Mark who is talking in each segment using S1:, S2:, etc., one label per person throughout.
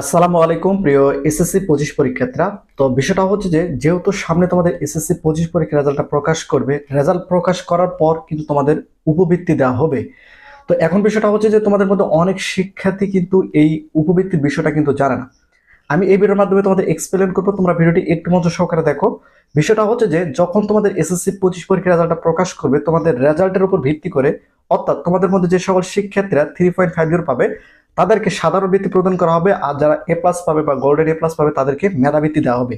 S1: আসসালামু আলাইকুম, প্রিয় এসএসসি পঁচিশ পরীক্ষার্থীরা। তো বিষয়টা হচ্ছে যে, যেহেতু সামনে তোমাদের এসএসসি পঁচিশ পরীক্ষার রেজাল্টটা প্রকাশ করবে রেজাল্ট প্রকাশ করার পর কিন্তু তোমাদের উপবৃত্তি দেওয়া হবে। তো এখন বিষয়টা হচ্ছে যে, তোমাদের মধ্যে অনেক শিক্ষার্থী কিন্তু এই উপবৃত্তির বিষয়টা কিন্তু জানে না। আমি এই ভিডিওর মাধ্যমে তোমাদের এক্সপ্লেন করব, তোমরা ভিডিওটি একটু মতো সহকারে দেখো। বিষয়টা হচ্ছে যে, যখন তোমাদের এসএসসি পঁচিশ পরীক্ষার রেজাল্টটা প্রকাশ করবে, তোমাদের রেজাল্টের উপর ভিত্তি করে, অর্থাৎ তোমাদের মধ্যে যে সকল শিক্ষার্থীরা থ্রি পয়েন্ট ফাইভ পাবে তাদেরকে সাধারণ বৃত্তি প্রদান করা হবে আর যারা এ প্লাস পাবে বা গোল্ডেন এ প্লাস পাবে তাদেরকে মেধাবৃত্তি দেওয়া হবে।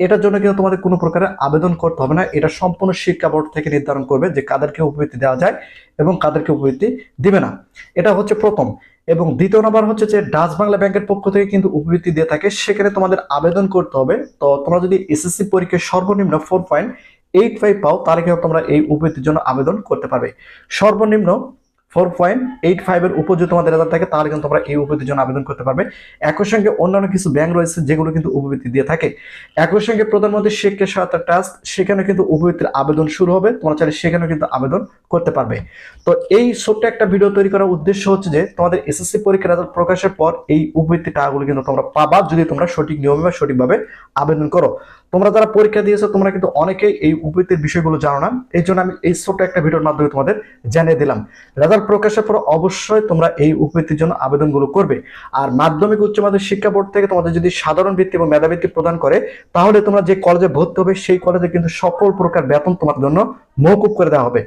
S1: এটার জন্য কিন্তু তোমাদের কোনো প্রকারের আবেদন করতে হবে না। এটা সম্পূর্ণ শিক্ষা বোর্ড থেকে নির্ধারণ করবে যে কাদেরকে উপবৃত্তি দেওয়া যায় এবং কাদেরকে উপবৃত্তি দিবে না। এটা হচ্ছে প্রথম। এবং দ্বিতীয় নাম্বার হচ্ছে যে ডাচ বাংলা ব্যাংকের পক্ষ থেকে কিন্তু উপবৃত্তি দিয়ে থাকে। সেখানে তোমাদের আবেদন করতে হবে। তো তোমরা যদি এসএসসি পরীক্ষায় সর্বনিম্ন ফোর পয়েন্ট এইট ফাইভ পাও, তাহলে কিন্তু তোমরা এই উপবৃত্তির জন্য আবেদন করতে পারবে। সর্বনিম্ন ফোর পয়েন্ট এইট ফাইভের উপর যদি তোমাদের রেজাল্ট থাকে, তাহলে কিন্তু তোমরা এই উপবৃত্তির জন্য আবেদন করতে পারবে। একই সঙ্গে অন্যান্য কিছু ব্যাংক রয়েছে, যেগুলো কিন্তু উপবৃত্তি দিয়ে থাকে। একই সঙ্গে প্রধানমন্ত্রী শিক্ষা সহায়তা ট্রাস্ট সেখানে কিন্তু উপবৃত্তির আবেদন শুরু হবে। তোমরা চাইলে সেখানেও কিন্তু আবেদন করতে পারবে। তো এই ছোট্ট একটা ভিডিও তৈরি করার উদ্দেশ্য হচ্ছে যে, তোমাদের এসএসসি পরীক্ষার রেজাল্ট প্রকাশের পর এই উপবৃত্তি টাকাগুলো কিন্তু তোমরা পাবা যদি তোমরা সঠিক নিয়মে বা সঠিকভাবে আবেদন করো। তোমরা যারা পরীক্ষা দিয়েছ, তোমরা কিন্তু অনেকেই এই উপবৃত্তির বিষয়গুলো জানো না। এই জন্য আমি এই ছোট্ট একটা ভিডিওর মাধ্যমে তোমাদের জানিয়ে দিলাম। রেজাল্ট প্রকাশের পর অবশ্যই তোমরা এই উপবৃত্তির জন্য আবেদনগুলো করবে। আর মাধ্যমিক উচ্চ মাধ্যমিক শিক্ষা বোর্ড থেকে তোমাদের যদি সাধারণ বৃত্তি এবং মেধাবৃত্তি প্রদান করে, তাহলে তোমরা যে কলেজে ভর্তি হবে, সেই কলেজে কিন্তু সকল প্রকার বেতন তোমার জন্য মৌকুব করে দেওয়া হবে।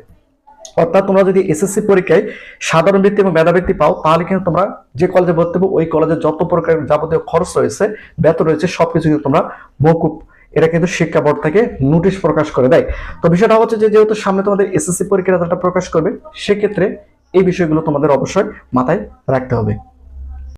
S1: অর্থাৎ তোমরা যদি এসএসসি পরীক্ষায় সাধারণ বৃত্তি এবং মেধাবৃত্তি পাও, তাহলে কিন্তু তোমরা যে কলেজে ভর্তি হবে, ওই কলেজে যত প্রকার যাবতীয় খরচ রয়েছে, বেতন রয়েছে, সবকিছু কিন্তু তোমরা মৌকুব এটা কিন্তু শিক্ষা বোর্ড থেকে নোটিশ প্রকাশ করে দেয়। তো বিষয়টা হচ্ছে যে, যেহেতু সামনে তোমাদের এসএসসি পরীক্ষার রেজাল্টটা প্রকাশ করবে, সেক্ষেত্রে এই বিষয়গুলো তোমাদের অবশ্যই মাথায় রাখতে হবে।